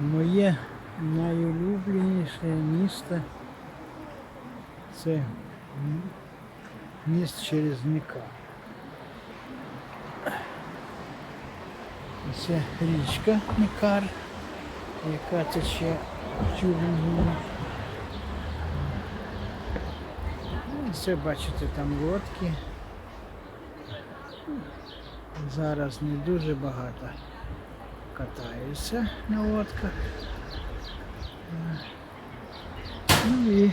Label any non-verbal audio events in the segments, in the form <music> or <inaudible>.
Моє найулюбленіше місто це міст через Ника. Це річка Никар, яка тече в Це бачите там лодки. Зараз не дуже багато катаються на лодках. Ну і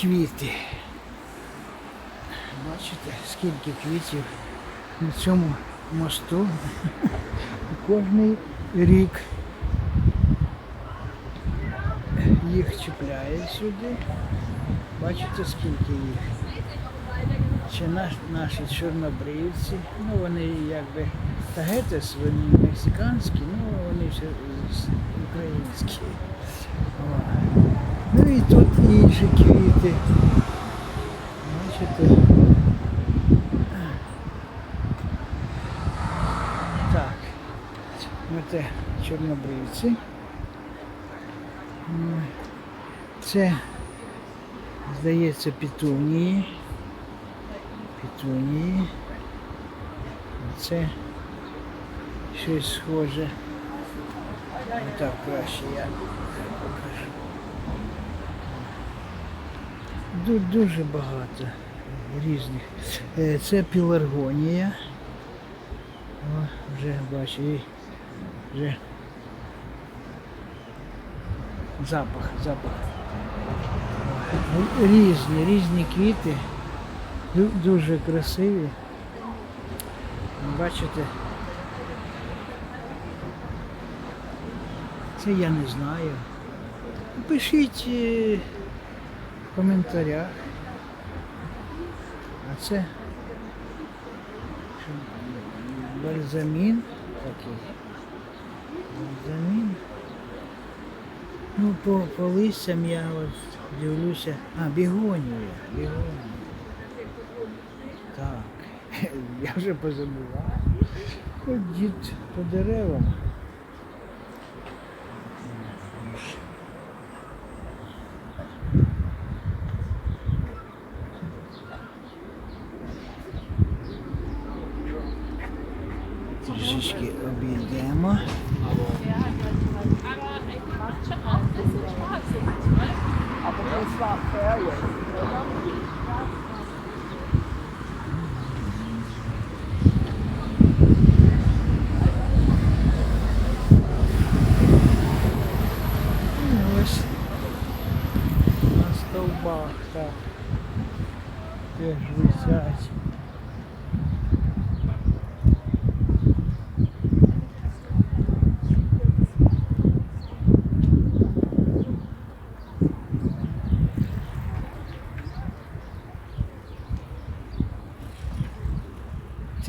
квіти. Бачите, скільки квітів на цьому мосту. <laughs> Кожний рік їх чіпляють сюди. Бачите, скільки їх. Чи наш, наші чорнобривці, ну вони якби тагетес, вони мексиканські, ну вони все українські. Ну і тут інші квіти. Бачите? Так. Оце чорнобривці. Це, здається, петунії. Петунії. Це щось схоже. Так, краще я покажу. Ду- Дуже багато різних. Е, Це піларгонія. О, вже бачу, вже запах, запах. Різні, різні квіти. Дуже красиві. Бачите? Це я не знаю. Пишіть е, в коментарях. А це бальзамін такий. Бальзамін. Ну, по, по листям я от дивлюся. А, бігонія. Бігонія. Так. <laughs> Я вже позабував. Ходіть по деревам. Трішечки обійдемо.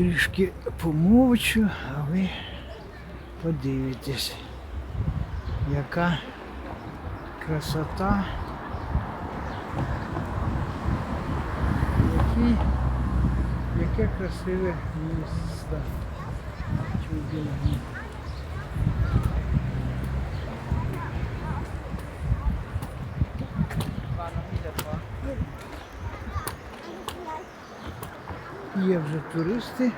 Трішки помовчу, а ви подивитесь, яка красота. Які, яке красиве місце. Чудові. Є вже туристи.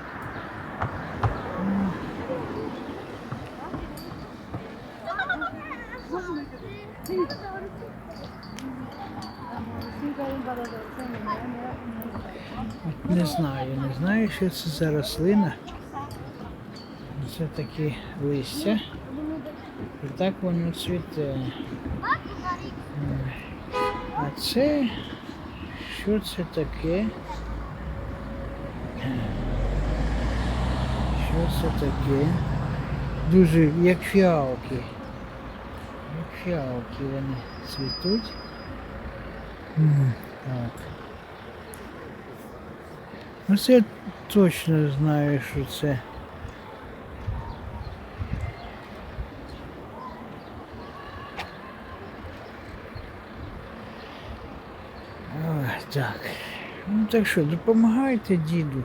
Не знаю, не знаю, що це за рослина. Це такі листя. І так воно цвіте. А це що це таке? Що це таке? Дуже як фіалки. Як фіалки вони цвітуть. Так. Ну це я точно знаю, що це. Ой, так. Ну так що, допомагайте діду.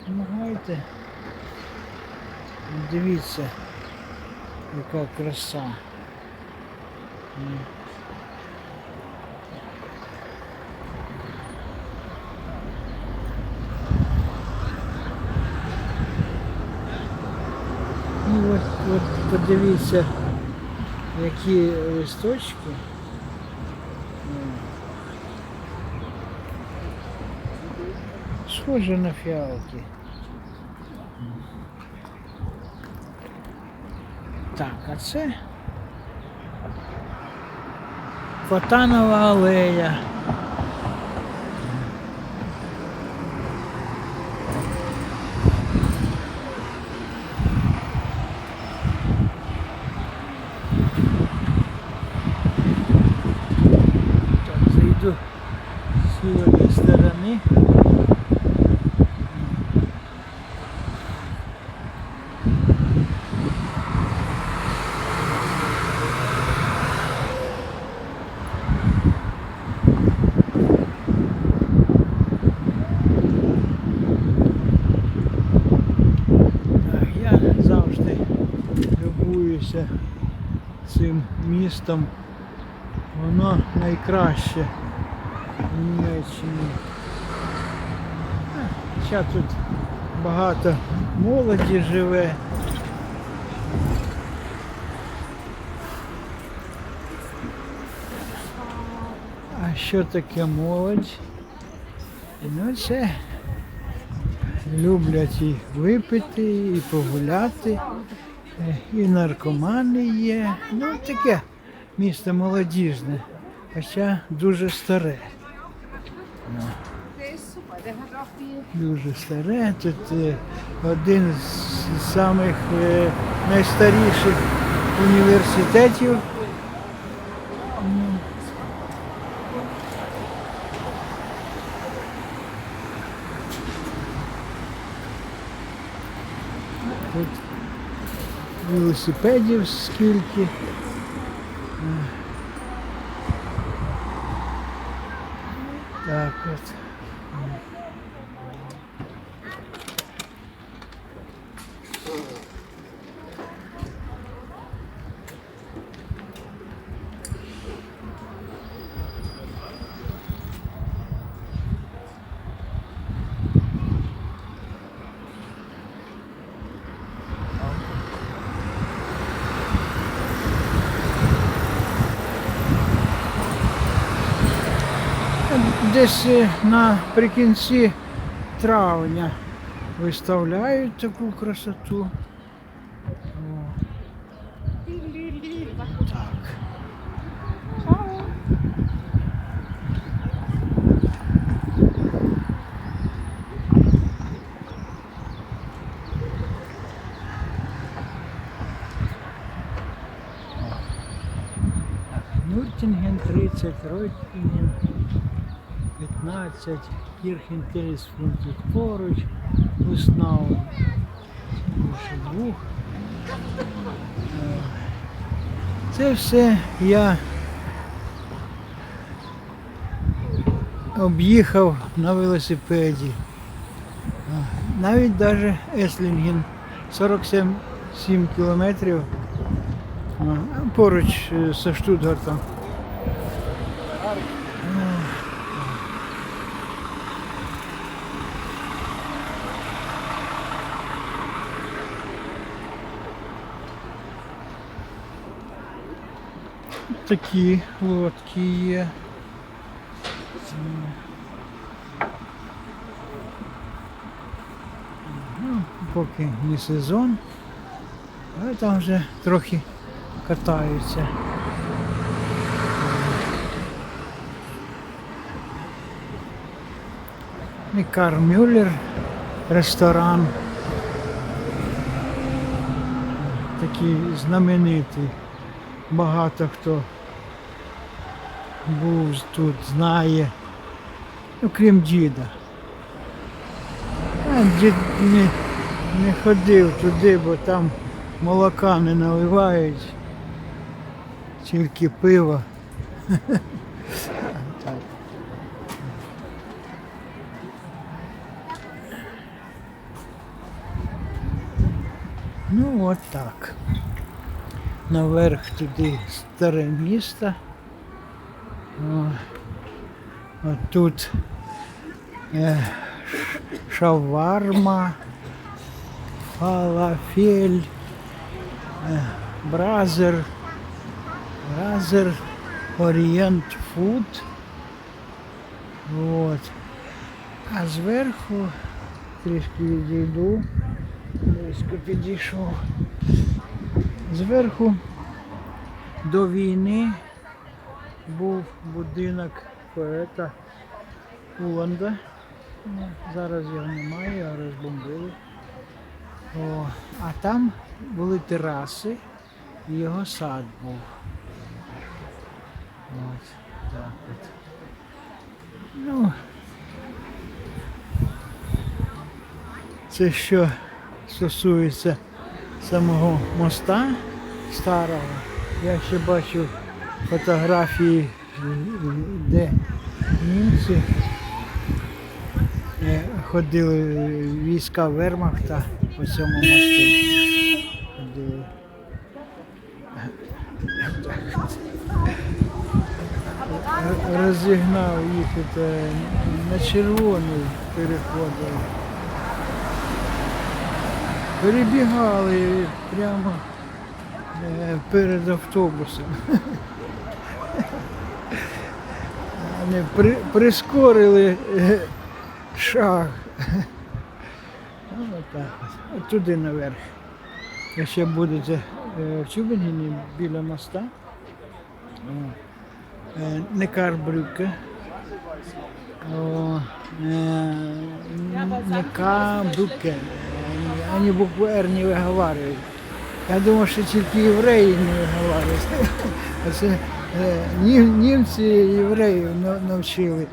Допомагайте. Дивіться, Яка краса. Ну от, от подивіться, які листочки. Схоже на фіалки. Так, а це Фотанова алея. Так, зайду з цієї сторони. Так, Я завжди любуюся цим містом. Воно найкраще в Німеччині. Зараз тут багато молоді живе. А що таке молодь? Ну це люблять і випити, і погуляти, е, і наркомани є. Ну таке місто молодіжне, хоча дуже старе. Die Дуже старе. Тут е, один з самих е, найстаріших університетів. М. Тут велосипедів скільки. Так от. Десь е, наприкінці травня виставляють таку красоту. Нюртінген 30, Ройтінген 15, Кірхен-Телесфун тут поруч, Уснау більше двох. Е, Це все я об'їхав на велосипеді. Е, Навіть навіть Еслінген 47 7 кілометрів е, поруч зі Штутгартом. Такі лодки є. Ну, поки не сезон, але там вже трохи катаються. І Мюллер, ресторан. Такий знаменитий. Багато хто був тут, знає. Ну, крім діда. А дід не, не ходив туди, бо там молока не наливають, тільки пиво. Ну от так. наверх туди старе місто. От тут е, шаварма, фалафель, е, бразер, бразер, орієнт фуд. От. А зверху трішки відійду, близько підійшов. Зверху до війни був будинок поета Уланда. Зараз його немає, розбомбили. О, а там були тераси і його сад був. От, так от. Ну, це що стосується самого моста старого. Я ще бачу фотографії, де німці е, ходили війська Вермахта по цьому мосту. Ходили. Розігнав їх на червоний переходили. Перебігали прямо е, перед автобусом. <laughs> Вони при, прискорили е, шаг. От. Туди наверх. Якщо будете е, в Чубиніні біля моста. Е, не Карбрюке. Е, не Кабруке. Они букву Р не виговарюють. Я думав, що тільки євреї не виговарюють. <laughs> Е, нім- німці євреїв на- навчили.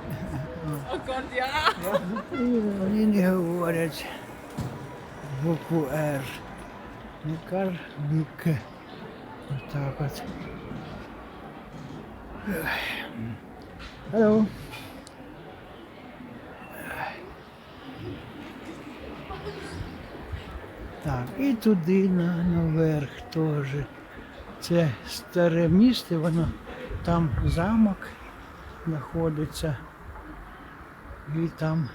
І вони не говорять букву Р. Не Карбюке. Отак от. Hello. Так, і туди на, наверх теж. Це старе місто, воно там замок знаходиться. І там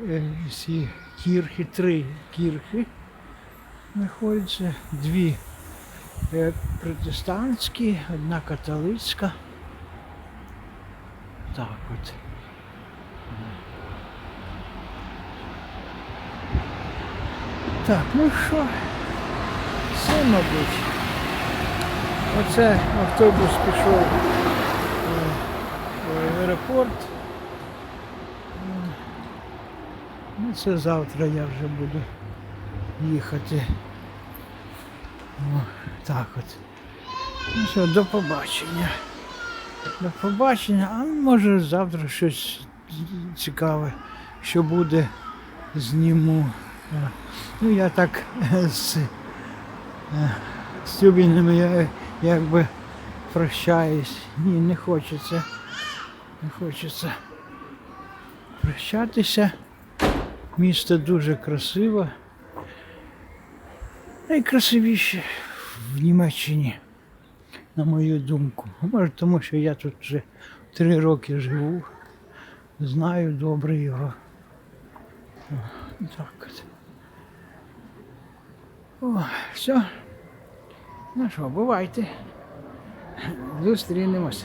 е, всі кірхи, три кірхи знаходяться, дві е, протестантські, одна католицька. Так от. Так, ну що, все, мабуть. Оце автобус пішов е, в аеропорт. Е, Ну, це завтра я вже буду їхати. О, так от. Ну що, до побачення. До побачення, а може завтра щось цікаве, що буде, зніму. Ну я так <laughs> з, е, з Тюбінами я якби прощаюсь. Ні, не хочеться. Не хочеться прощатися. Місто дуже красиве. Найкрасивіше в Німеччині, на мою думку. Може, тому що я тут вже три роки живу, знаю добре його. Так. О, все. Ну що, бувайте. Зустрінемося.